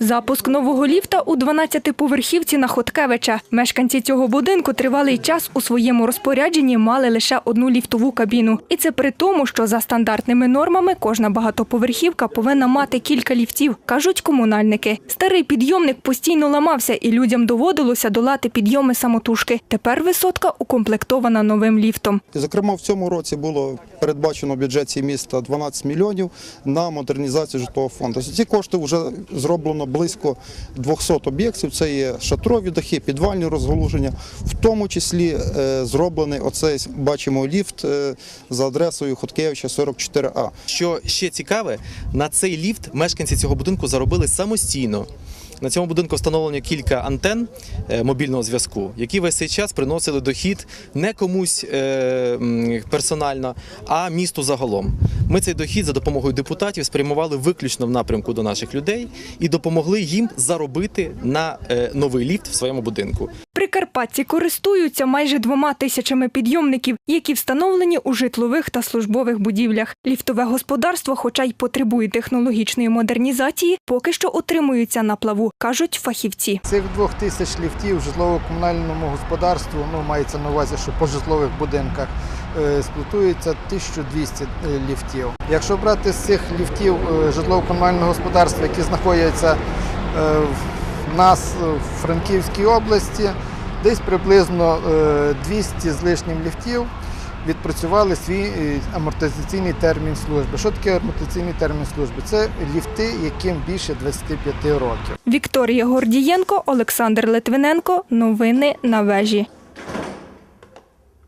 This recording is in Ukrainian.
Запуск нового ліфта у 12-поверхівці на Хоткевича. Мешканці цього будинку тривалий час у своєму розпорядженні мали лише одну ліфтову кабіну. І це при тому, що за стандартними нормами кожна багатоповерхівка повинна мати кілька ліфтів, кажуть комунальники. Старий підйомник постійно ламався, і людям доводилося долати підйоми самотужки. Тепер висотка укомплектована новим ліфтом. Зокрема, в цьому році було передбачено в бюджеті міста 12 мільйонів на модернізацію житлового фонду. Ці кошти вже зроблено близько 200 об'єктів. Це є шатрові дахи, підвальні розгалуження. В тому числі е, зроблений оцей бачимо ліфт е, за адресою Хоткевича 44А. Що ще цікаве, на цей ліфт мешканці цього будинку заробили самостійно. На цьому будинку встановлено кілька антен е, мобільного зв'язку, які весь цей час приносили дохід не комусь е, персонально, а місту загалом. Ми цей дохід за допомогою депутатів спрямували виключно в напрямку до наших людей і допомогли їм заробити на е, новий ліфт в своєму будинку. Прикарпатці користуються майже двома тисячами підйомників, які встановлені у житлових та службових будівлях. Ліфтове господарство, хоча й потребує технологічної модернізації, поки що утримуються на плаву, кажуть фахівці. Цих двох тисяч ліфтів житлово-комунальному господарству, ну мається на увазі, що по житлових будинках е, експлуатується 1200 ліфтів. Якщо брати з цих ліфтів е, житлово-комунального господарства, які знаходяться е, в нас е, в Франківській області, десь приблизно е, 200 з лишнім ліфтів відпрацювали свій е, амортизаційний термін служби. Що таке амортизаційний термін служби? Це ліфти, яким більше 25 років. Вікторія Гордієнко, Олександр Литвиненко. Новини на вежі.